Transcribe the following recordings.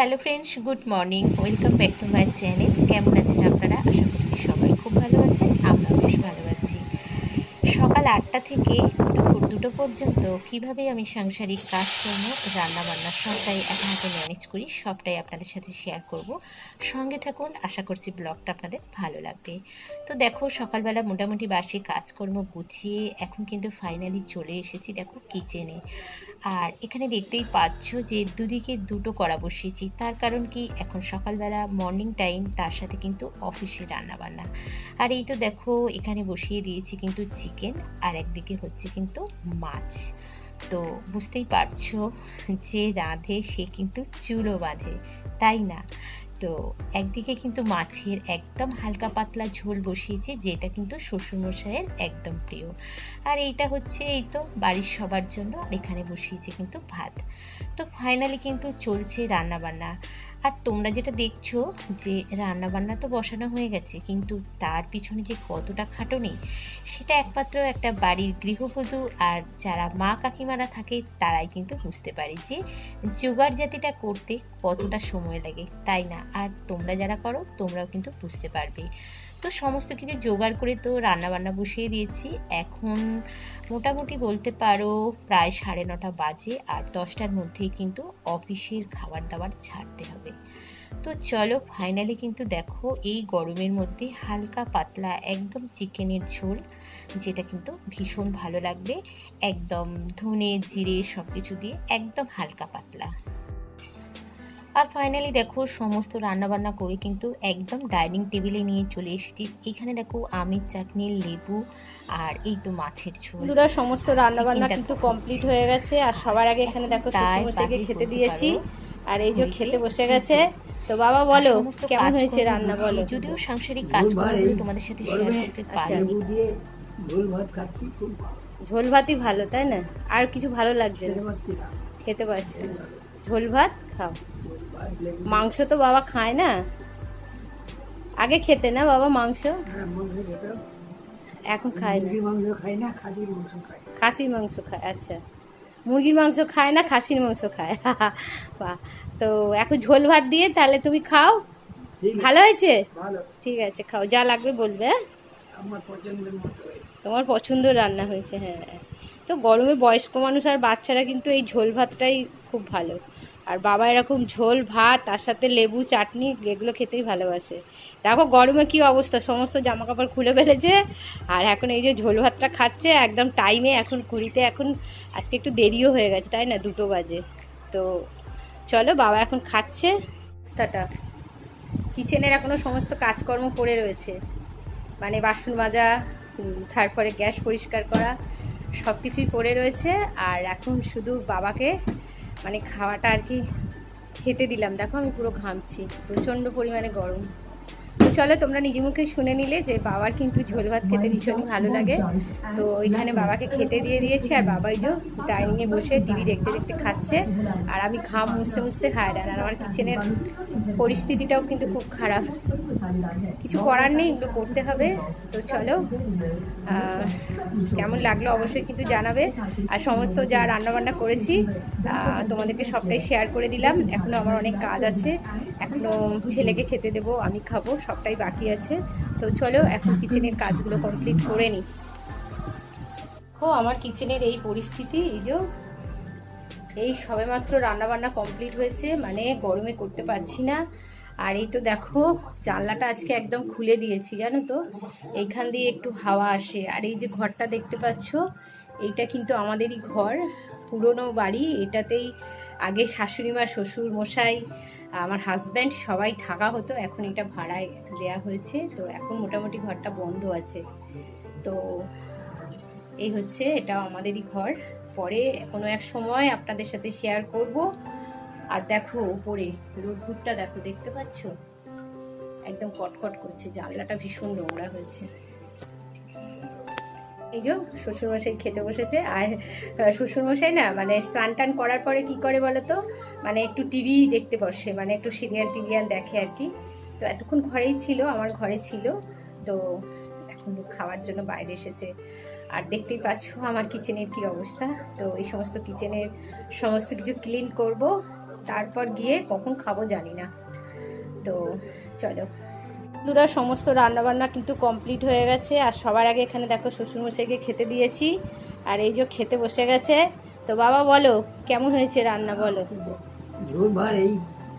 Hello friends good morning welcome back to my channel কেমন আছেন আপনারা? আশা করছি সবাই খুব ভালো আছেন আমরা বেশ ভালো আছি। সকাল আটটা থেকে দুপুর দুটো পর্যন্ত কীভাবে আমি সাংসারিক কাজকর্ম রান্না বান্না সবটাই এক হাতে ম্যানেজ করি, সবটাই আপনাদের সাথে শেয়ার করব। সঙ্গে থাকুন, আশা করছি ব্লগটা আপনাদের ভালো লাগবে। তো দেখো, সকালবেলা মোটামুটি বার্ষিক কাজকর্ম গুছিয়ে এখন কিন্তু ফাইনালি চলে এসেছি, দেখো কিচেনে আর এখানে দেখতেই পাচ্ছ যে দুদিকে দুটো করা বসিয়েছি। তার কারণ কি? এখন সকালবেলা মর্নিং টাইম তার সাথে কিন্তু অফিসে রান্নাবান্না। আর এই তো দেখো, এখানে বসিয়ে দিয়েছি কিন্তু চিকেন আর একদিকে হচ্ছে কিন্তু মাছ। তো বুঝতেই পারছ যে রাঁধে, সে কিন্তু চুলো বাঁধে। তাই না? তো একদিকে কিন্তু মাছের একদম হালকা পাতলা ঝোল বসিয়েছি, যেটা কিন্তু শ্বশুরমশাইয়ের একদম প্রিয়। আর এইটা হচ্ছে এই তো বাড়ির সবার জন্য এখানে বসিয়েছে কিন্তু ভাত। তো ফাইনালি কিন্তু চলছে রান্না বান্না আর তোমরা যেটা দেখছ যে রান্না বান্না তো বসানো হয়ে গেছে, কিন্তু তার পিছনে যে কতটা খাটনি, সেটা একমাত্র একটা বাড়ির গৃহবধূ আর যারা মা কাকিমারা থাকে তারাই কিন্তু বুঝতে পারে যে জোগাড় জাতিটা করতে কতটা সময় লাগে, তাই না? আর তোমরা যারা করো তোমরাও কিন্তু বুঝতে পারবে। তো সমস্ত কিছু জোগাড় করে তো রান্না বান্না বসিয়ে দিয়েছি। এখন মোটামুটি বলতে পারো প্রায় সাড়ে নটা বাজে আর দশটার মধ্যেই কিন্তু অফিসের খাবার দাবার ছাড়তে হবে। তো চলো ফাইনালি কিন্তু দেখো এই গরমের মধ্যে হালকা পাতলা একদম চিকেনের ঝোল, যেটা কিন্তু ভীষণ ভালো লাগবে। একদম ধনে, জিরে সব কিছু দিয়ে একদম হালকা পাতলা। আর ফাইনালি দেখো সমস্ত রান্নাবান্না করে কিন্তু একদম ডাইনিং টেবিলে নিয়ে চলে এসেছি। এখানে দেখো আমের চাটনি লেবু আর এই তো মাছের ঝোল। সমস্ত রান্না বান্না কিন্তু তো কমপ্লিট হয়ে গেছে। আর সবার আগে এখানে দেখো খেতে দিয়েছি। আর এই যে খেতে বসে গেছে। তো বাবা বলো কেমন হয়েছে রান্না বলো? যদিও সাংসারিক কাজ এই তোমাদের সাথে শেয়ার করতে আচ্ছা। পারিনি। দিয়ে ঝোল ভাত খাচ্ছি খুব ঝোল ভাতই ভালো তাই না? আর কিছু ভালো লাগছে খেতে না। পারছি খেতে পারছি ঝোল ভাত খাও। মাংস তো বাবা খায় না। আগে খেতে না বাবা মাংস? হ্যাঁ। এখন খায় না। মাংস খাই না খাসির মাংস খাই। খাসির মাংস খায় আচ্ছা। মুরগির মাংস খায় না খাসির মাংস খায়। বাহ তো এখন ঝোল ভাত দিয়ে তাহলে তুমি খাও? ভালো হয়েছে? ঠিক আছে খাও যা লাগবে বলবে হ্যাঁ? তোমার পছন্দ রান্না হয়েছে হ্যাঁ। তো গরমে বয়স্ক মানুষ আর বাচ্চারা কিন্তু এই ঝোল ভাতটাই খুব ভালো। আর বাবা এরকম ঝোল, ভাত, তার সাথে লেবু, চাটনি, এগুলো খেতেই ভালোবাসে। দেখো গরমে কি অবস্থা? সমস্ত জামা কাপড় খুলে ফেলেছে। আর এখন এই যে ঝোল ভাতটা খাচ্ছে, একদম টাইমে এখন ঘুরিতে এখন আজকে একটু দেরিও হয়ে গেছে, তাই না? দুটো বাজে। তো চলো বাবা এখন খাচ্ছে। অবস্থাটা কিচেনের এখনও সমস্ত কাজকর্ম পড়ে রয়েছে। মানে বাসন মাজা তারপরে গ্যাস পরিষ্কার করা সব কিছুই পড়ে রয়েছে। আর এখন শুধু বাবাকে মানে খাওয়াটা আর কি খেতে দিলাম। দেখো আমি পুরো ঘামছি প্রচণ্ড পরিমাণে গরম। চলো, তোমরা নিজে মুখে শুনে নিলে যে বাবার কিন্তু ঝোল ভাত খেতে ভীষণই ভালো লাগে। তো ওইখানে বাবাকে খেতে দিয়ে দিয়েছি, আর বাবাই যে ডাইনিংয়ে বসে টিভি দেখতে দেখতে খাচ্ছে, আর আমি ঘাম মুছতে মুছতে খাই আর আমার কিচেনের পরিস্থিতিটাও কিন্তু খুব খারাপ। কিছু করার নেই, এগুলো করতে হবে। তো চলো কেমন লাগল অবশ্যই কিন্তু জানাবে। আর সমস্ত যা রান্নাবান্না করেছি তোমাদেরকে সবটাই শেয়ার করে দিলাম। এখনও আমার অনেক কাজ আছে। এখনও ছেলেকে খেতে দেবো, আমি খাব, সবটাই বাকি আছে। তো চলো, এখন কিচেনের কাজগুলো কমপ্লিট করে নিই ও আমার কিচেনের এই পরিস্থিতি, এই যে, এই সবেমাত্র রান্নাবান্না কমপ্লিট হয়েছে মানে গরমে করতে পারছি না। আর এই তো দেখো, জানলাটা আজকে একদম খুলে দিয়েছি, জানো তো? এইখান দিয়ে একটু হাওয়া আসে। আর এই যে ঘরটা দেখতে পাচ্ছ, এইটা কিন্তু আমাদেরই ঘর। পুরনো বাড়ি, এটাতেই আগে শাশুড়ি মা শ্বশুর মশাই আমার হাজব্যান্ড সবাই থাকা হতো, এখন এটা ভাড়ায় দেয়া হয়েছে, তো এখন মোটামুটি ঘরটা বন্ধ আছে। তো এই হচ্ছে এটা আমাদেরই ঘর। পরে কোনো এক সময় আপনাদের সাথে শেয়ার করব। আর দেখো, উপরে রোদ্দুরটা দেখো, দেখতে পাচ্ছ? একদম কটকট করছে, জানলাটা ভীষণ নোংরা হয়েছে। এই যে শ্বশুরমশাই খেতে বসেছে, আর শ্বশুরমশাই না মানে স্নান টান করার পরে কি করে বলো তো মানে একটু টিভি দেখতে বসে মানে একটু সিরিয়াল টিরিয়াল দেখে আর কি। তো এতক্ষণ ঘরেই ছিল, আমার ঘরে ছিল, তো এখন খাওয়ার জন্য বাইরে এসেছে। আর দেখতেই পাচ্ছ আমার কিচেনের কি অবস্থা। তো এই সমস্ত কিচেনের সমস্ত কিছু ক্লিন করব, তারপর গিয়ে কখন খাব জানি না। তো চলো। বন্ধুরা সমস্ত রান্নাবান্না কিন্তু কমপ্লিট হয়ে গেছে। আর সবার আগে এখানে দেখো শ্বশুরমশাইকে খেতে দিয়েছি। আর এই যে খেতে বসে গেছে। তো বাবা বলো কেমন হয়েছে রান্না বলো? ঝোল ভাত এই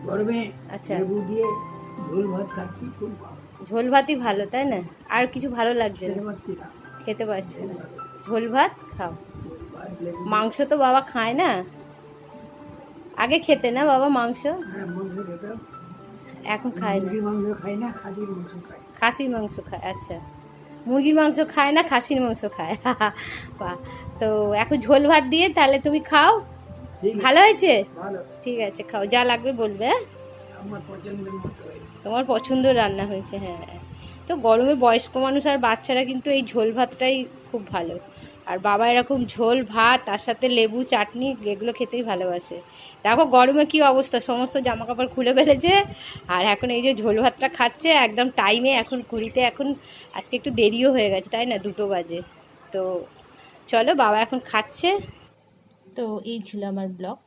গরমে আচ্ছা। লেবু দিয়ে ঝোল ভাত খাচ্ছি খুব ঝোল ভাতই ভালো তাই না? আর কিছু ভালো লাগছে খেতে না। খেতে পারছি না। ঝোল ভাত। খাও। মাংস তো বাবা খায় না? আগে খেতে না বাবা মাংস? হ্যাঁ মাংস খেতাম। এখন খায় না। মুরগির মাংস খাই না খাসির মাংস খাই খাসির মাংস খায় আচ্ছা। মুরগির মাংস খায় না খাসির মাংস খায়। বাহ তো এখন ঝোল ভাত দিয়ে তাহলে তুমি খাও? ভালো হয়েছে? ঠিক আছে খাও যা লাগবে বলবে হ্যাঁ? তোমার পছন্দ রান্না হয়েছে হ্যাঁ। তো গরমে বয়স্ক মানুষ আর বাচ্চারা কিন্তু এই ঝোল ভাতটাই খুব ভালো। আর বাবা এরকম ঝোল, ভাত, তার সাথে লেবু, চাটনি, এগুলো খেতেই ভালোবাসে। দেখো গরমে কি অবস্থা? সমস্ত জামা কাপড় খুলে ফেলেছে। আর এখন এই যে ঝোল ভাতটা খাচ্ছে, একদম টাইমে এখন ঘুরিতে এখন আজকে একটু দেরিও হয়ে গেছে, তাই না? দুটো বাজে। তো চলো বাবা এখন খাচ্ছে। তো এই ছিল আমার ব্লগ।